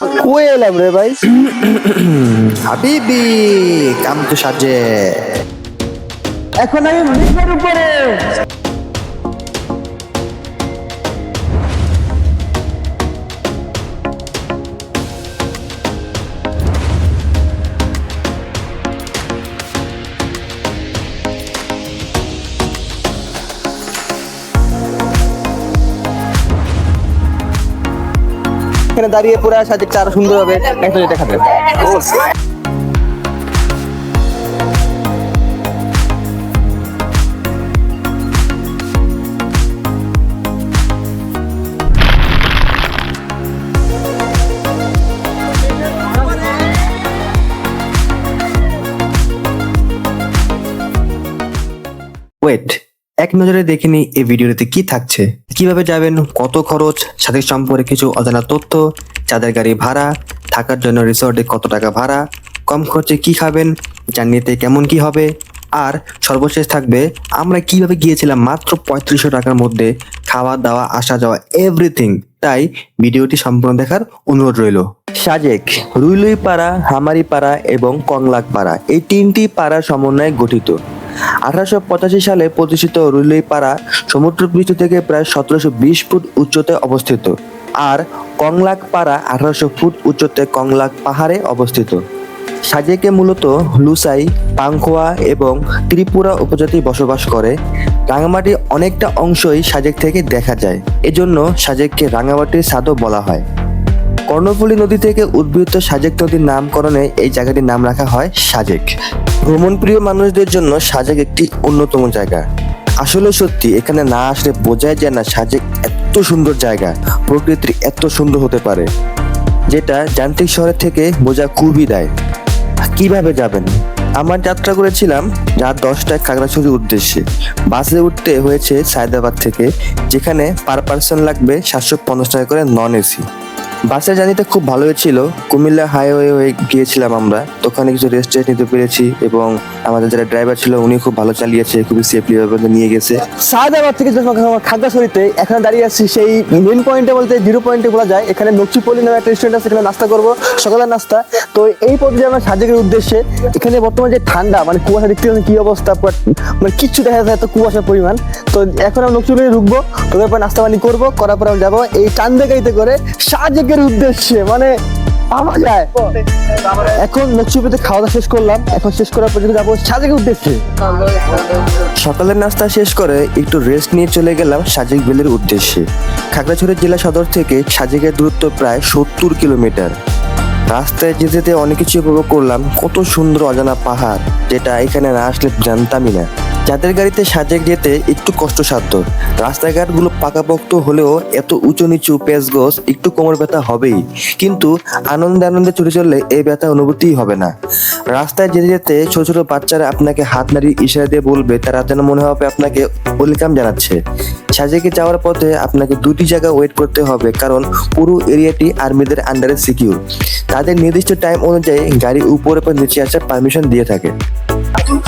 কই এলাম রে ভাই? হাবিবি কাম তো সাজে। এখন আমি ব্রিজের উপরে। এখানে দাঁড়িয়ে পুরো সাথে আরও সুন্দর হবে একটা দেখাতে। এক নজরে দেখে নিই এই ভিডিওতে কি থাকছে। কীভাবে যাবেন, কত খরচ, সাথে সম্পর্কে কিছু অজানা তথ্য, চাঁদের গাড়ি ভাড়া, থাকার জন্য রিসর্টে কত টাকা ভাড়া, কম খরচে কি খাবেন, জার্নিতে কেমন কি হবে, আর সর্বশেষ থাকবে, আমরা কীভাবে গিয়েছিলাম মাত্র পঁয়ত্রিশশো টাকার মধ্যে, খাওয়া দাওয়া, আসা যাওয়া এভরিথিং তাই ভিডিওটি সম্পূর্ণ দেখার অনুরোধ রইল। সাজেক রুইলুই পাড়া হামারি পাড়া এবং কংলাক পাড়া এই তিনটি পাড়া সমন্বয়ে গঠিত। আঠারোশো পঁচাশি সালে প্রতিষ্ঠিত রুইলুই পাড়া সমুদ্রপৃষ্ঠ থেকে প্রায় সতেরোশো বিশ ফুট উচ্চতে অবস্থিত আর কংলাক পাড়া আঠারোশো ফুট উচ্চতে কংলাক পাহাড়ে অবস্থিত। সাজেকে মূলত লুসাই, পাংখোয়া এবং ত্রিপুরা উপজাতি বসবাস করে। রাঙামাটির অনেকটা অংশই সাজেক থেকে দেখা যায়। এজন্য সাজেককে রাঙামাটির সাদও বলা হয়। কর্ণফুলী নদী থেকে উদ্ভূত সাজেক নদীর নামকরণে এই জায়গাটির নাম রাখা হয় সাজেক। ভ্রমণপ্রিয় মানুষদের জন্য সাজেক একটি অন্যতম জায়গা। আসলে সত্যি, এখানে না আসলে বোঝায় যায় না সাজেক এত সুন্দর জায়গা, প্রকৃতির এত সুন্দর হতে পারে, যেটা যান্ত্রিক শহরের থেকে বোঝা খুবই দেয়। কীভাবে যাবেন? আমার যাত্রা করেছিলাম রাত দশটায় খাগড়াছড়ির উদ্দেশ্যে। বাসে উঠতে হয়েছে সায়দাবাদ থেকে, যেখানে পার পার্সন লাগবে সাতশো পঞ্চাশ টাকা করে নন এসি। বাসের জার্নিটা খুব ভালো হয়েছিল। কুমিল্লা হাইওয়ে হয়ে গিয়েছিলাম আমরা। তো ওখানে কিছু রেস্ট টেস্ট নিতে পেরেছি এবং আমাদের যারা ড্রাইভার ছিল, উনি খুব ভালো চালিয়েছে, খুবই সেফলি ভাবে নিয়ে গেছে। সায়দাবাদ থেকে যখন আমার খাগড়াছড়িতে এখানে দাঁড়িয়ে আছি, সেই মেন পয়েন্টে বলতে জিরো পয়েন্টে বলা যায়, এখানে নকচিপল্লি নামে একটা রেস্টুরেন্ট আছে, এখানে নাস্তা করব, সকালের নাস্তা। তো এই পদ্ধতি আমরা সাজেকের উদ্দেশ্যে এখানে বর্তমানে যে ঠান্ডা মানে কুয়াশা দেখতে পাচ্ছেন কি অবস্থা মানে কিচ্ছু দেখা যায় এত কুয়াশার পরিমাণ। তো এখন আমরা নকচিপল্লি ঢুকবো, ঢুকার পর নাস্তা পানি করব, করার পর আমরা যাব এই চান্দে গাড়িতে করে সাজেকের উদ্দেশ্যে মানে যায়। এখন নকচিপল্লিতে খাওয়া দাওয়া শেষ করলাম। এখন শেষ করার পর যাব সাজেকের উদ্দেশ্যে। সকালের নাস্তা শেষ করে একটু রেস্ট নিয়ে চলে গেলাম সাজেক বিলের উদ্দেশ্যে। খাগড়াছড়ি জেলা সদর থেকে সাজেকের দূরত্ব প্রায় সত্তর কিলোমিটার। রাস্তায় যেতে যেতে অনেক কিছু উপভোগ করলাম। কত সুন্দর অজানা পাহাড়, যেটা এখানে না আসলে জানতামই না। যাদের গাড়িতে সাজেক যেতে একটু কষ্টসাধ্য। রাস্তাঘাটগুলো পাকাপোক্ত হলেও এত উঁচু নিচু পেঁচগোস একটু কোমর ব্যথা হবেই। কিন্তু আনন্দে আনন্দে চলে চললে এই ব্যথা অনুভূতিই হবে না। রাস্তায় যেতে যেতে ছোট ছোট বাচ্চারা আপনাকে হাত নাড়িয়ে ইশারা দিয়ে বলবে, তারা যেন মনে হবে আপনাকে ওয়েলকাম জানাচ্ছে। সাজেকে যাওয়ার পথে আপনাকে দুটি জায়গা ওয়েট করতে হবে, কারণ পুরো এরিয়াটি আর্মিদের আন্ডারে সিকিউর। তাদের নির্দিষ্ট টাইম অনুযায়ী গাড়ি উপরে বা নিচে আসার পারমিশন দিয়ে থাকে।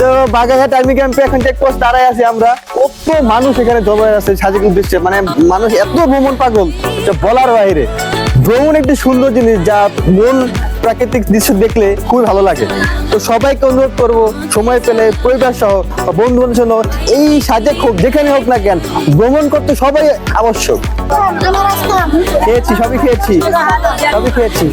তো বাগাঘাট আর্মি ক্যাম্পে এখন চেকপোস্ট দাঁড়ায় আছি আমরা। কত মানুষ এখানে জমা আছে সাজেক উদ্দেশ্যে। মানে মানুষ এত ভ্রমণ পাগল যা বলার বাইরে। ভ্রমণ একটি সুন্দর জিনিস যা মন, প্রাকৃতিক দৃশ্য দেখলে খুবই ভালো লাগে। তো সবাইকে অনুরোধ করব, সময় পেলে পরিবার সহ বন্ধু বান্ধব সহ এই সাজেক হোক, যেখানে হোক না কেন, ভ্রমণ করতে সবাই আবশ্যক। খেয়েছি, সবই খেয়েছি। সবই খেয়েছি।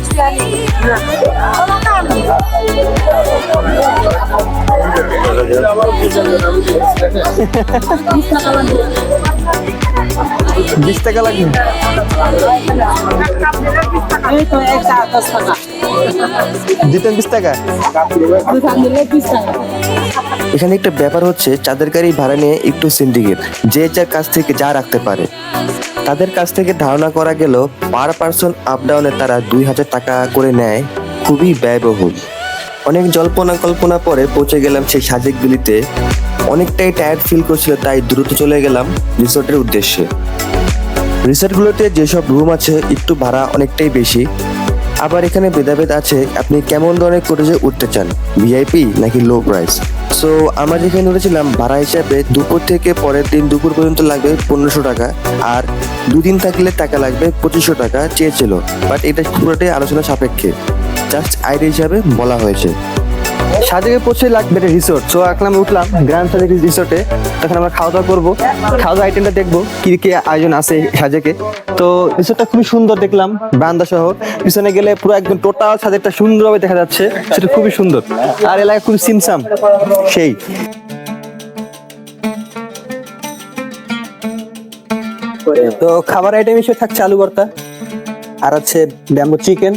বিশ টাকা লাগবে। দিতেন বিশ টাকা? এখানে একটা ব্যাপার হচ্ছে চাঁদের গাড়ি ভাড়া নিয়ে একটু সিন্ডিকেট যে যার কাছ থেকে যা রাখতে পারে। তাদের কাছ থেকে ধারণা করা গেল পার পার্সন আপ ডাউনে তারা দুই হাজার টাকা করে নেয়। খুবই ব্যয়বহুল। অনেক জল্পনা কল্পনা পরে পৌঁছে গেলাম সেই সাজেক বিলিতে অনেকটাই টায়ার্ড ফিল করছিল, তাই দ্রুত চলে গেলাম রিসোর্টের উদ্দেশ্যে। রিসোর্টগুলোতে যেসব রুম আছে, একটু ভাড়া অনেকটাই বেশি। আবার এখানে ভেদাভেদ আছে, আপনি কেমন ধরনের কোটেজে উঠতে চান? ভিআইপি নাকি লো প্রাইস সো আমরা যেখানে উঠেছিলাম, ভাড়া হিসাবে দুপুর থেকে পরের দিন দুপুর পর্যন্ত লাগবে পনেরোশো টাকা। আর দুদিন থাকলে টাকা লাগবে পঁচিশশো টাকা চেয়েছিল। বাট এটা পুরোটাই আলোচনা সাপেক্ষে। জাস্ট আইডিয়া হিসাবে বলা হয়েছে। সাজেকে পৌঁছে লাগবে একটা রিসোর্ট তো এখন আমরা উঠলাম গ্র্যান্ড সাজেক রিসোর্টে তখন আমরা খাওয়া দাওয়া করব। খাওয়া দাওয়া আইটেমটা দেখব, কি কি আয়োজন আছে সাজেকে তো রিসোর্টটা খুবই সুন্দর দেখলাম বারান্দা শহর পিছনে গেলে পুরো একদম টোটাল সাজেকটা সুন্দরভাবে দেখা যাচ্ছে। সেটা খুবই সুন্দর। আর এলাকা খুবই সিমসাম সেই। তো খাবার আইটেম হিসেবে থাকছে আলু ভর্তা, আর চিকেন ব্যাম্বো চিকেন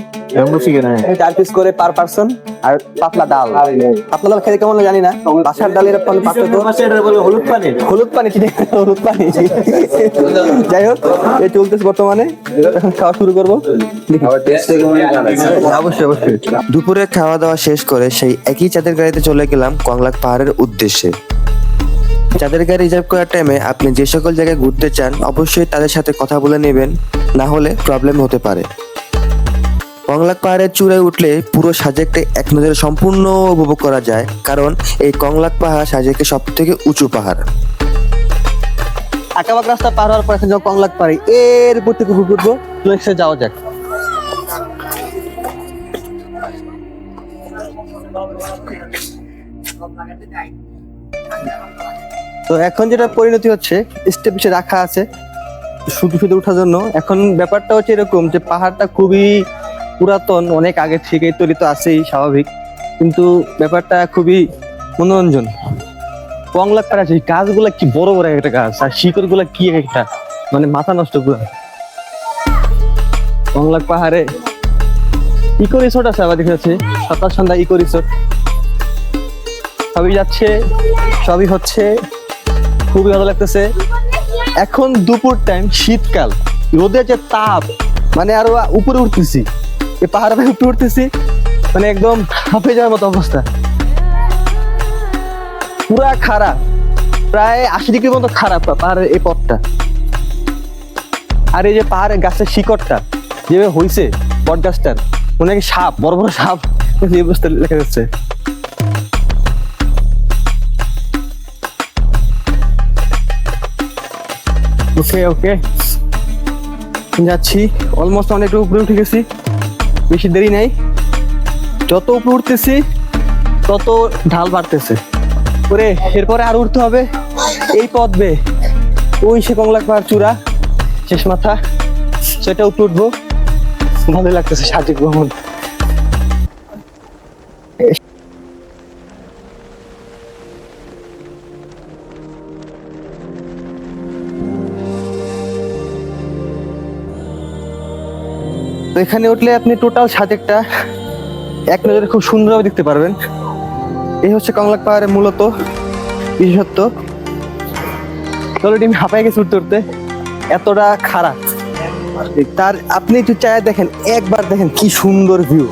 চার পিস করে পার পার্সন আর পাতলা ডাল। পাতলা ডাল খেতে কেমন জানি না। বাসার হলুদ পানি? হলুদ পানি হলুদ পানি। যাই হোক এই চলতেছে বর্তমানে। এখন খাওয়া শুরু করব। অবশ্যই অবশ্যই। দুপুরে খাওয়া দাওয়া শেষ করে সেই একই চাঁদের গাড়িতে চলে গেলাম কংলাক পাহাড়ের উদ্দেশ্যে। চাঁদের গাড়ি রিজার্ভ করার টাইমে আপনি যে সকল জায়গায় ঘুরতে চান অবশ্যই তাদের সাথে কথা বলে নেবেন। না হলে প্রবলেম হতে পারে। কংলাক পাহাড়ের চূড়ায় উঠলে পুরো সাজেকটা এক নজরে সম্পূর্ণ উপভোগ করা যায়, কারণ এই কংলাক পাহাড় সাজেকের সব থেকে উঁচু পাহাড়। আঁকাবাক রাস্তা পার হওয়ার পর এখন কংলাক পাড়ি। এর উপর থেকে উপর উঠবো চলে যাওয়া যাক। তো এখন যেটা পরিণতি হচ্ছে স্টেপ রাখা আছে, শুধু শুধু ওঠার জন্য। এখন ব্যাপারটা হচ্ছে এরকম যে পাহাড়টা খুবই পুরাতন, অনেক আগে থেকে তৈরি তো আছেই, স্বাভাবিক। কিন্তু ব্যাপারটা খুবই মনোরঞ্জন। কংলাক পাড়া আছে? গাছগুলা কি বড় বড় একটা গাছ? আর শিকড়গুলা কি একটা? মানে মাথা নষ্ট পুরো কংলাক পাহাড়ে ইকো রিসোর্ট আছে আবার দেখা যাচ্ছে সকাল সন্ধ্যা ইকো রিসোর্ট। সবই যাচ্ছে, সবই হচ্ছে। খুবই ভালো লাগতেছে। এখন দুপুর টাইম শীতকাল। রোদের যে তাপ মানে আরও উপরে উঠতেছি। এই পাহাড়ে উপরে উঠতেছি মানে একদম হাঁপে যাওয়ার মতো অবস্থা। পুরা খারাপ প্রায় আশি ডিগ্রি মতো খারাপ পাহাড়ের এই পথটা। আর এই যে পাহাড়ের গাছের শিকড়টা, যেভাবে হইছে, বট গাছটার, মনে হয় সাপ, বড় বড় সাপ, এই অবস্থা লেখা যাচ্ছে। ওকে ওকে যাচ্ছি অলমোস্ট অনেকটা উপরে উঠে গেছি। বেশি দেরি নাই। যত উপরে উঠতেছি, তত ঢাল বাড়তেছে। করে এরপরে আর উঠতে হবে। এই পথ বে ওই সে কংলাক পাহাড় চূড়া, শেষ মাথা। সেটা উপরে উঠবো। ভালো লাগতেছে সাজিক ভ্রমণ। তো এখানে উঠলে আপনি টোটাল সাজেকটা এক নজরে খুব সুন্দরভাবে দেখতে পারবেন। এই হচ্ছে কংলাক পাহাড়ের মূলত বিশেষত্ব। অলরেডি আমি হাঁপাই গেছি উঠতে উঠতে, এতটা খারাপ। তার, আপনি একটু চায় দেখেন, একবার দেখেন কি সুন্দর ভিউ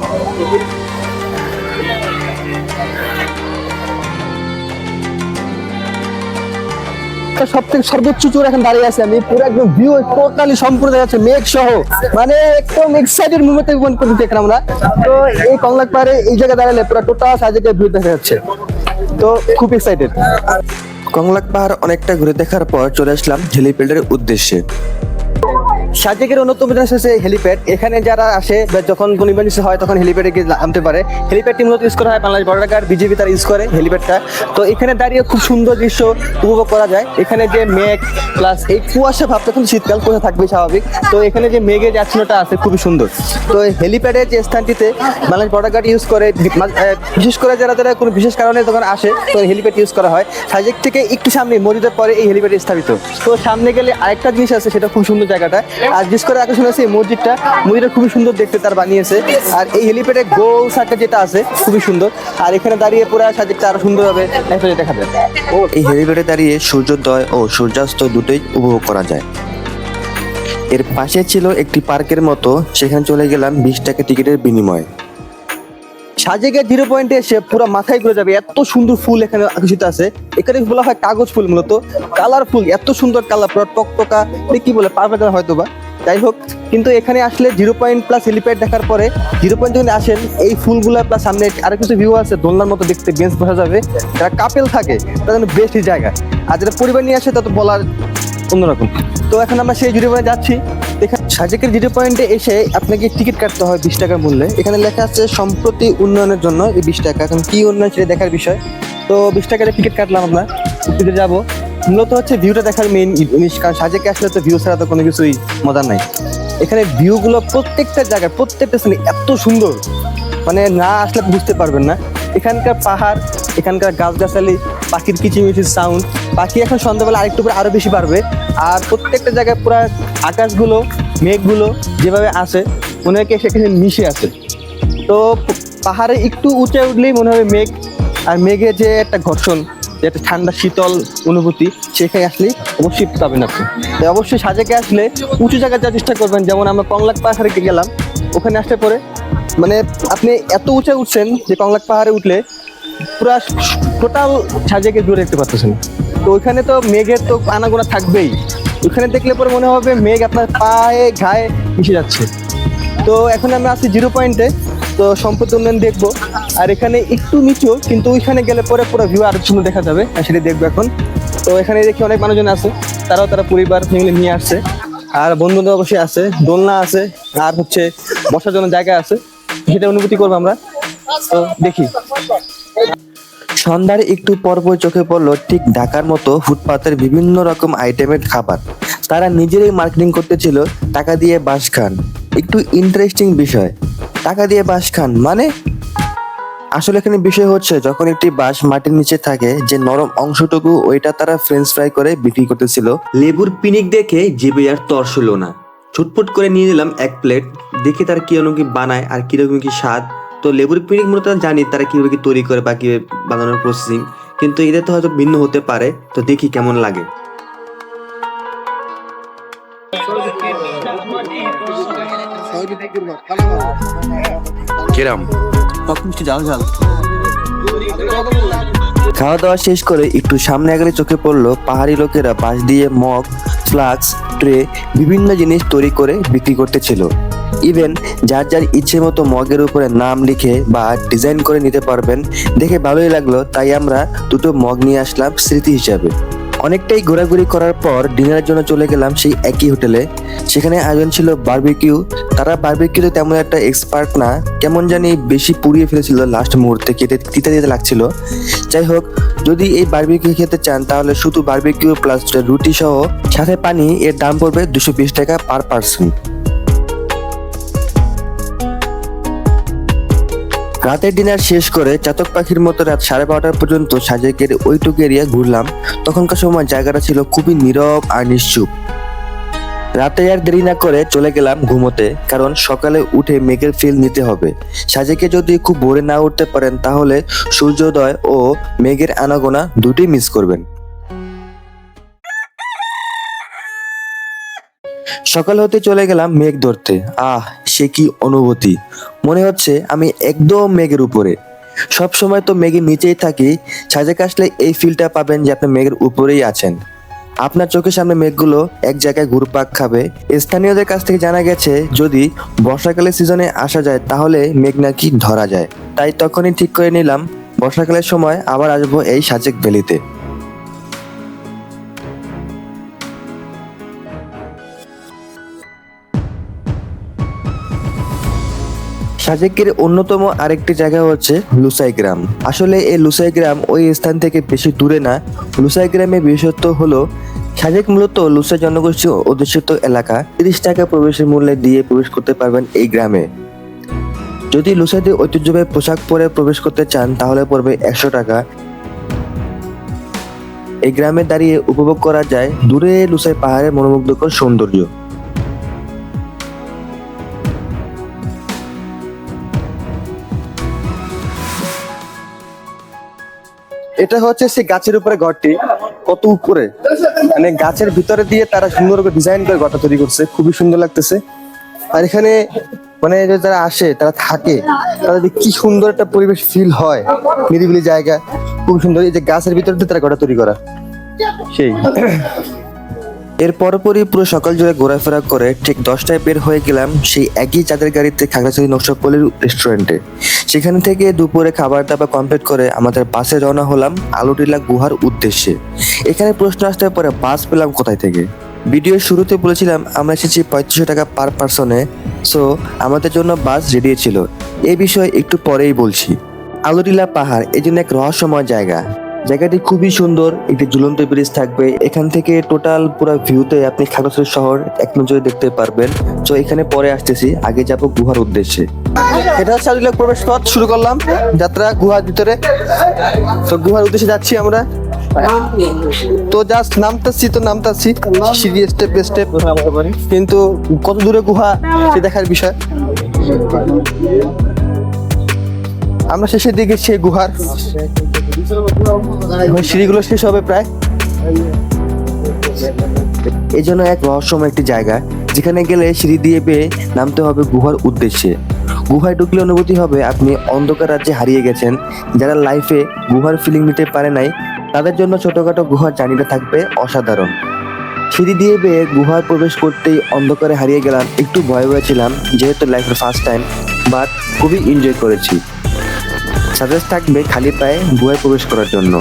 সব থেকে সর্বোচ্চ চূড়া এখন দাঁড়িয়ে আছে। আমি পুরো একদম ভিউ টোটালি সম্পূর্ণ দেখা যাচ্ছে মেঘ সহ। মানে একদম এক্সাইটেড মুভমেন্টে মন করে দেখলাম আমরা। তো এই কংলাক পাহাড়ে এই জায়গায় দাঁড়ালে পুরো টোটাল সাজেকে ভিউ দেখা যাচ্ছে। তো খুব এক্সাইটেড কংলাক পাহাড় অনেকটা ঘুরে দেখার পর চলে আসলাম হেলিপ্যাডের উদ্দেশ্যে। সাজেকের অন্যতম জিনিস হচ্ছে হেলিপ্যাড। এখানে যারা আসে যখন কোনো হয়, তখন হেলিপ্যাডে গিয়ে নামতে পারে। হেলিপ্যাডটি মূলত ইউজ করা হয় বাংলাদেশ বর্ডার গার্ড বিজেপি তারা ইউজ করে হেলিপ্যাডটা। তো এখানে দাঁড়িয়ে খুব সুন্দর দৃশ্য উপভোগ করা যায়। এখানে যে মেঘ প্লাস এই কুয়াশা ভাবটা এখন শীতকাল কুয়াশা থাকবে স্বাভাবিক। তো এখানে যে মেঘের যে আচ্ছন্নটা আছে, খুবই সুন্দর। তো হেলিপ্যাডের যে স্থানটিতে বাংলাদেশ বর্ডার গার্ড ইউজ করে বিশেষ করে যারা যারা কোনো বিশেষ কারণে তখন আসে, তো হেলিপ্যাড ইউজ করা হয়। সাজেক থেকে একটু সামনে মরিদের পরে এই হেলিপ্যাড স্থাপিত। তো সামনে গেলে আরেকটা জিনিস আছে, সেটা খুব সুন্দর জায়গাটা। আর বিশেষ করে আগে শুনেছি এই মসজিদটা। মসজিদটা খুবই সুন্দর দেখতে, তার বানিয়েছে। আর এই হেলিপ্যাডে গোল সার্কেল যেটা আছে, খুবই সুন্দর। আর এখানে দাঁড়িয়ে পুরো সার্কেলটা আরও সুন্দরভাবে দেখা যায় এই হেলিপ্যাডে দাঁড়িয়ে সূর্যোদয় ও সূর্যাস্ত দুটোই উপভোগ করা যায়। এর পাশে ছিল একটি পার্কের মতো, সেখানে চলে গেলাম বিশ টাকা টিকিটের বিনিময়ে। সাজেকের জিরো পয়েন্টে এসে পুরো মাথায় ঘুরে যাবে। এত সুন্দর ফুল এখানে আকর্ষিত আছে। এখানে বলা হয় কাগজ ফুল মূলত। কালার ফুল, এত সুন্দর কালার, পুরো টকটকা। কি বলে, পারবে হয়তো বা যাই হোক, কিন্তু এখানে আসলে জিরো পয়েন্ট প্লাস হেলিপ্যাড দেখার পরে জিরো পয়েন্ট যখন আসেন, এই ফুলগুলো প্লাস সামনে আরও কিছু ভিউ আছে, দোলনার মতো দেখতে বেঞ্চ বসা যাবে। যারা কাপেল থাকে তাদের জন্য বেস্ট জায়গা আর যারা পরিবার নিয়ে আসে, তা তো বলার অন্যরকম। তো এখন আমরা সেই জিরো পয়েন্টে যাচ্ছি। এখানে সাজেকের জিরো পয়েন্টে এসে আপনাকে টিকিট কাটতে হয় বিশ টাকার মূল্যে। এখানে লেখা আছে, সম্প্রতি উন্নয়নের জন্য এই বিশ টাকা। এখন কি উন্নয়ন সেটা দেখার বিষয়। তো বিশ টাকার টিকিট কাটলাম আমরা উপরে যাব। মূলত হচ্ছে ভিউটা দেখার মেইন জিনিস, কারণ সাজেকে আসলে তো ভিউ ছাড়া তো কোনো কিছুই মজা নাই। এখানে ভিউগুলো প্রত্যেকটা জায়গায়, প্রত্যেকটা স্থানে এত সুন্দর। মানে না আসলে বুঝতে পারবেন না। এখানকার পাহাড়, এখানকার গাছগাছালি, পাখির কিচিমিচির সাউন্ড পাখি এখন সন্ধ্যাবেলা আরেকটু করে আরও বেশি বাড়বে। আর প্রত্যেকটা জায়গায় পুরো আকাশগুলো, মেঘগুলো যেভাবে আসে মনে হয় সেখানে মিশে আছে। তো পাহাড়ে একটু উঁচে উঠলেই মনে হবে মেঘ, আর মেঘে যে একটা ঘর্ষণ, যে একটা ঠান্ডা, শীতল অনুভূতি, সেখানে আসলেই অবশ্যই পাবেন আপনি অবশ্যই সাজেকে আসলে উঁচু জায়গায় যাওয়ার চেষ্টা করবেন। যেমন আমরা কংলাক পাহাড়ে গেলাম, ওখানে আসতে পরে মানে আপনি এত উঁচে উঠছেন যে কংলাক পাহাড়ে উঠলে পুরো টোটাল সাজেকে দূরে দেখতে পাচ্ছেন তো ওইখানে তো মেঘের তো আনাগোনা থাকবেই। ওইখানে দেখলে পরে মনে হবে মেঘ আপনার পায়ে, ঘায়ে মিশে যাচ্ছে। তো এখন আমরা আছি জিরো পয়েন্টে, তো সম্পদ উন্নয়ন দেখব। আর এখানে একটু নিচু, কিন্তু ওইখানে গেলে পরে পুরো ভিউ আরও সুন্দর দেখা যাবে সেটা দেখব এখন। তো এখানে দেখি অনেক মানুষজন আছে, তারাও তারা পরিবার ফ্যামিলি নিয়ে আসছে। আর বন্ধুদের অবশ্যই আছে, দোলনা আছে, আর হচ্ছে বসার জন্য জায়গা আছে। সেটা অনুভূতি করব আমরা। তো দেখি। সন্ধ্যার একটু পরপর চোখে পড়ল ঠিক ঢাকার মতো ফুটপাতের বিভিন্ন রকম আইটেমের খাবার। তারা নিজেরাই মার্কেটিং করতেছিল টাকা দিয়ে বাস খান। একটু ইন্টারেস্টিং বিষয়। টাকা দিয়ে বাস খান মানে? আসলে এখানে বিষয় হচ্ছে, যখন একটি বাস মাটির নিচে থাকে, যে নরম অংশটুকু ওইটা তারা ফ্রেঞ্চ ফ্রাই করে বিক্রি করতেছিল। লেবুর পিনিক দেখে জিভে আর তর্স না। ছুটপুট করে নিয়ে নিলাম এক প্লেট দেখি তার কীরকম কি বানায় আর কীরকম কি স্বাদ। তো লেবুর পিনিক মূলত জানি তারা কীভাবে কি তৈরি করে বা কীভাবে বানানোর প্রসেসিং কিন্তু এদের তো হয়তো ভিন্ন হতে পারে তো দেখি কেমন লাগে। কিরাম? খাওয়া দাওয়া শেষ করে একটু সামনে আগেলে চোখে পড়ল পাহাড়ি লোকেরা বাঁশ দিয়ে মগ ফ্লাক্স ট্রে বিভিন্ন জিনিস তৈরি করে বিক্রি করতেছিল। ইভেন যার যার ইচ্ছে মতো মগের উপরে নাম লিখে বা ডিজাইন করে নিতে পারবেন, দেখে ভালোই লাগল, তাই আমরা দুটো মগ নিয়ে আসলাম স্মৃতি হিসাবে। অনেকটাই ঘোরাঘুরি করার পর ডিনারের জন্য চলে গেলাম সেই একই হোটেলে। সেখানে আয়োজন ছিল বার্বিকিউ তারা বারবিকিউতে তেমন একটা এক্সপার্ট না, কেমন জানি বেশি পুড়িয়ে ফেলেছিল লাস্ট মুহূর্তে, খেতে তিতা দিতে লাগছিল। যাই হোক, যদি এই বার্বিকিউ খেতে চান, তাহলে শুধু বার্বিকিউ প্লাস রুটি সহ সাথে পানি, এর দাম পড়বে দুশো বিশ টাকা পার পার্সন রাতের ডিনার শেষ করে চাতক পাখির মতো রাত সাড়ে বারোটা পর্যন্ত সাজেকের ওইটুকু এরিয়া ঘুরলাম। তখনকার সময় জায়গাটা ছিল খুবই নীরব আর নিশ্চুপ। রাতে আর দেরি না করে চলে গেলাম ঘুমোতে, কারণ সকালে উঠে মেঘের ফিল নিতে হবে। সাজেকে যদি খুব ভোরে না উঠতে পারেন, তাহলে সূর্যোদয় ও মেঘের আনাগোনা দুটি মিস করবেন। সকাল হতে চলে গেলাম মেঘ ধরতে। আহ, সে কি অনুভূতি! মনে হচ্ছে আমি একদম মেঘের উপরে। সব সময় তো মেঘের নিচেই থাকি, সাজেক আসলে এই ফিলটা পাবেন যে আপনি মেঘের উপরেই আছেন। আপনার চোখের সামনে মেঘগুলো এক জায়গায় ঘুরপাক খাবে। স্থানীয়দের কাছ থেকে জানা গেছে, যদি বর্ষাকালের সিজনে আসা যায়, তাহলে মেঘ নাকি ধরা যায়। তাই তখনই ঠিক করে নিলাম, বর্ষাকালের সময় আবার আসব এই সাজেক ভ্যালিতে। সাজেকের অন্যতম আরেকটি জায়গা হচ্ছে লুসাই গ্রাম। আসলে এই লুসাই গ্রাম ওই স্থান থেকে বেশি দূরে না। লুসাই গ্রামের বিশেষত্ব হলো সাজেক মূলত লুসাই জনগোষ্ঠী অধ্যুষিত এলাকা। তিরিশ টাকা প্রবেশের মূল্যে দিয়ে প্রবেশ করতে পারবেন এই গ্রামে। যদি লুসাইতে ঐতিহ্যবাহী পোশাক পরে প্রবেশ করতে চান, তাহলে পড়বে একশো টাকা। এই গ্রামে দাঁড়িয়ে উপভোগ করা যায় দূরে লুসাই পাহাড়ের মনোমুগ্ধকর সৌন্দর্য। এটা হচ্ছে সেই গাছের উপরে ঘরটি, কত উপরে? মানে গাছের ভিতরে দিয়ে তারা সুন্দর করে ডিজাইন করে ঘরটা তৈরি করছে, খুবই সুন্দর লাগতেছে। আর এখানে মানে যারা আসে, তারা থাকে, তাদের কি সুন্দর একটা পরিবেশ ফিল হয়। নিরিবিলি জায়গা, খুব সুন্দর। এই যে গাছের ভিতরে দিয়ে তারা ঘরটা তৈরি করা। সেই। এর পরপরই পুরো সকাল জুড়ে ঘোরাফেরা করে ঠিক দশটায় বের হয়ে গেলাম সেই একই চাঁদের গাড়িতে খাগড়াছড়ি নকশাপল্লির রেস্টুরেন্টে সেখান থেকে দুপুরে খাবার দাবার কমপ্লিট করে আমাদের বাসে রওনা হলাম আলুটিলা গুহার উদ্দেশ্যে। এখানে প্রশ্ন আসতে পরে, বাস পেলাম কোথায় থেকে? ভিডিওর শুরুতে বলেছিলাম, আমরা এসেছি পঁয়ত্রিশশো টাকা পার পার্সনে সো আমাদের জন্য বাস রেডি ছিল। এ বিষয়ে একটু পরেই বলছি। আলুটিলা পাহাড় এই জন্য এক রহস্যময় জায়গা। জায়গাটি খুবই সুন্দর, একটি ঝুলন্ত ব্রিজ থাকবে। এখান থেকে টোটাল পুরো ভিউতে আপনি খাগড়াছড়ি শহর এক নজরে দেখতে পারবেন। তো এখানে পরে আসতেছি, আগে যাব গুহার উদ্দেশ্যে। এটা হচ্ছে আলুটিলা প্রবেশ পথ শুরু করলাম যাত্রা গুহার ভিতরে। তো গুহার উদ্দেশ্যে যাচ্ছি আমরা। তো জাস্ট নামতাছি তো নামতাছি, সিঁড়ি স্টেপ স্টেপ কিন্তু কত দূরে গুহা, সে দেখার বিষয়। আমরা শেষের দিকে সেই গুহার। সিঁড়িগুলো শেষ হবে প্রায়। এই জন্য এক রহস্যময় একটি জায়গা, যেখানে গেলে সিঁড়ি দিয়ে বেয়ে নামতে হবে গুহার উদ্দেশ্যে। গুহায় ঢুকলে অনুভূতি হবে, আপনি অন্ধকার রাজ্যে হারিয়ে গেছেন। যারা লাইফে গুহার ফিলিং নিতে পারে নাই, তাদের জন্য ছোটখাটো গুহার জার্নিটা থাকবে অসাধারণ। সিঁড়ি দিয়ে বেয়ে গুহায় প্রবেশ করতেই অন্ধকারে হারিয়ে গেলাম। একটু ভয় ভয় ছিলাম যেহেতু লাইফের ফার্স্ট টাইম বাট খুবই এনজয় করেছি। সাজেস্ট থাকবে খালি পায়ে গুহায় প্রবেশ করার জন্য।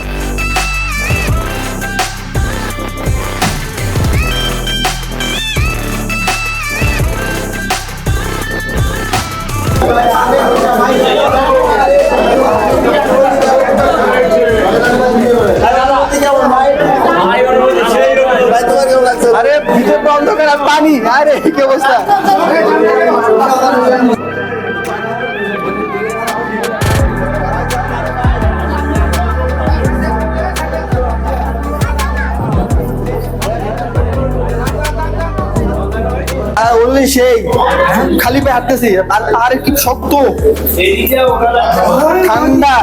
আরে পানি। আরে কি অবস্থা? আর সেই খালি পায়ে হাঁটতেছি। আর আর কি শক্ত? ঠান্ডা।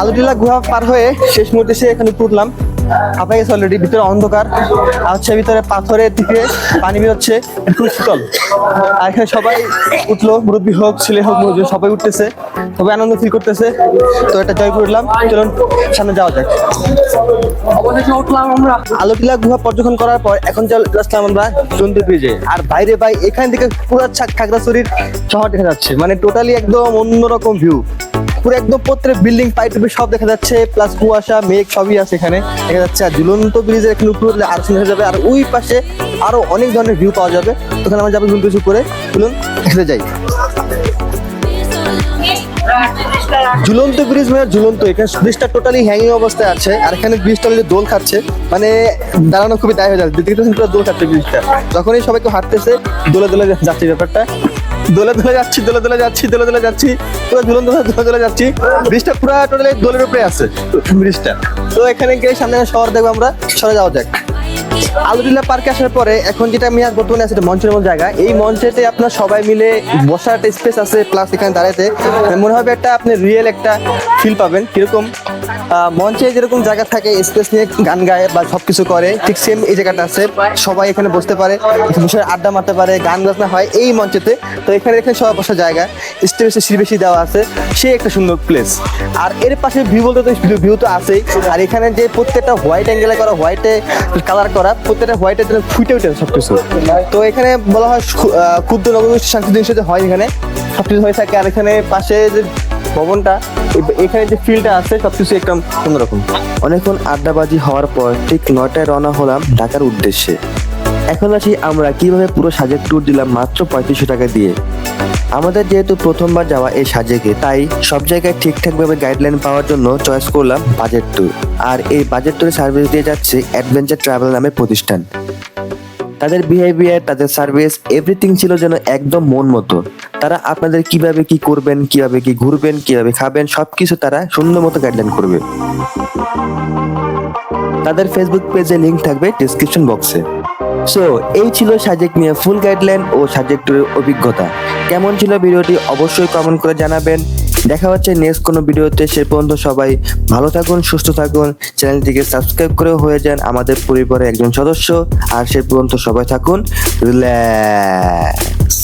আলুটিলা গুহা পার হয়ে শেষ মুহূর্তে এখানে উঠলাম গেছে অলরেডি ভিতরে অন্ধকার। আর হচ্ছে ভিতরে পাথরের দিকে পানি বেরোচ্ছে একটু শীতল। আর এখানে সবাই উঠল, মুরব্বী হোক, ছেলে হোক, মুরব্বী সবাই উঠতেছে। সবাই আনন্দ ফিল করতেছে। তো এটা জয় করলাম চলুন, সামনে যাওয়া যাক। উঠলাম আমরা আলুটিলা গুহা পর্যবেক্ষণ করার পর এখন আসলাম আমরা চন্দ্র ব্রিজে আর বাইরে ভাই, এখান থেকে পুরো খাগড়াছড়ির শহর দেখা যাচ্ছে। মানে টোটালি একদম অন্যরকম ভিউ পুরো একদম প্রত্যেক বিল্ডিং পাইপ টুপি সব দেখা যাচ্ছে প্লাস কুয়াশা, মেঘ সবই আছে এখানে। দেখা যাচ্ছে, আর ঝুলন্ত ব্রিজের এখানে উপরে উঠলে আরও সুন্দর যাবে, আর ওই পাশে আরও অনেক ধরনের ভিউ পাওয়া যাবে। ওখানে আমরা যাব কিছু করে। চলুন, এখানে যাই। ঝুলন্ত ব্রিজ মানে ঝুলন্ত, এখানে ব্রিজটা টোটালি হ্যাঙ্গিং অবস্থায় আছে, আর এখানে ব্রিজটা অলরেডি দোল খাচ্ছে। মানে দাঁড়ানো খুবই দায় হয়ে যাচ্ছে। দোল খাচ্ছে ব্রিজটা যখনই সবাই কেউ হাঁটতেছে, দোলে দোলে যাচ্ছে ব্যাপারটা। দোলে দোলে যাচ্ছি, দোলে দোলে যাচ্ছি, দোলে দোলে যাচ্ছি। পুরো ঝুলন দোলে দোলে দোলে যাচ্ছি। ব্রিজটা পুরো টোটালি দোলের উপরে আছে, ব্রিজটা। তো এখানে গিয়ে সামনে শহর দেখব আমরা সরে যাওয়া যাক। আলুটিলা পার্কে আসার পরে এখন যেটা আমি বর্তমানে আছে মঞ্চের মতো জায়গা। এই মঞ্চেতে আপনার সবাই মিলে বসার একটা স্পেস আছে প্লাস এখানে দাঁড়াতে মনে হবে একটা আপনি রিয়েল একটা ফিল পাবেন। কীরকম? মঞ্চে যেরকম জায়গা থাকে স্পেস নিয়ে গান গায় বা সবকিছু করে, ঠিক সেম এই জায়গাটা আছে। সবাই এখানে বসতে পারে বসে আড্ডা মারতে পারে, গান বাজনা হয় এই মঞ্চেতে। তো এখানে এখানে সবাই বসার জায়গা। স্টেজে সিঁড়ি বেশি দেওয়া আছে। সে একটা সুন্দর প্লেস আর এর পাশে ভিউ বলতে তো ভিউ তো আছেই। আর এখানে যে প্রত্যেকটা হোয়াইট অ্যাঙ্গেলে করা হোয়াইটে কালার করা প্রত্যেকটা হোয়াইটে ফুটে উঠে সবকিছু। তো এখানে বলা হয় ক্ষুদ্র নবগোষ্ঠী শান্তি জিনিস হয় এখানে। সবকিছু হয়ে থাকে আর এখানে পাশে যে ভবনটা এখানে যে ফিল্ডটা আছে, সবকিছু একদম অন্যরকম। অনেকক্ষণ আড্ডাবাজি হওয়ার পর ঠিক নয়টায় রওনা হলাম ঢাকার উদ্দেশ্যে। এখন আসি আমরা কীভাবে পুরো সাজেক ট্যুর দিলাম মাত্র পঁয়ত্রিশশো টাকা দিয়ে। আমাদের যেহেতু প্রথমবার যাওয়া এই সাজেকে, তাই সব জায়গায় ঠিকঠাকভাবে গাইডলাইন পাওয়ার জন্য চয়েস করলাম বাজেট ট্যুর আর এই বাজেট ট্যুরে সার্ভিস দিয়ে যাচ্ছে অ্যাডভেঞ্চার ট্রাভেল নামে প্রতিষ্ঠান। তাদের বিহেভিয়ার তাদের সার্ভিস এভরিথিং ছিল যেন একদম মন মতো। তারা আপনাদের কীভাবে কি করবেন, কীভাবে কি ঘুরবেন, কীভাবে খাবেন, সবকিছু তারা সুন্দর মতো গাইডলাইন করবে। তাদের ফেসবুক পেজে লিংক থাকবে ডিসক্রিপশন বক্সে সো এই ছিল সাজেক নিয়ে ফুল গাইডলাইন ও সাজেক টুরের অভিজ্ঞতা। কেমন ছিল ভিডিওটি অবশ্যই কমেন্ট করে জানাবেন। দেখা হচ্ছে নেক্সট কোনো ভিডিওতে, সে পর্যন্ত সবাই ভালো থাকুন, সুস্থ থাকুন, চ্যানেলটিকে সাবস্ক্রাইব করে হয়ে যান আমাদের পরিবারের একজন সদস্য, আর সে পর্যন্ত সবাই থাকুন রিল্যাক্স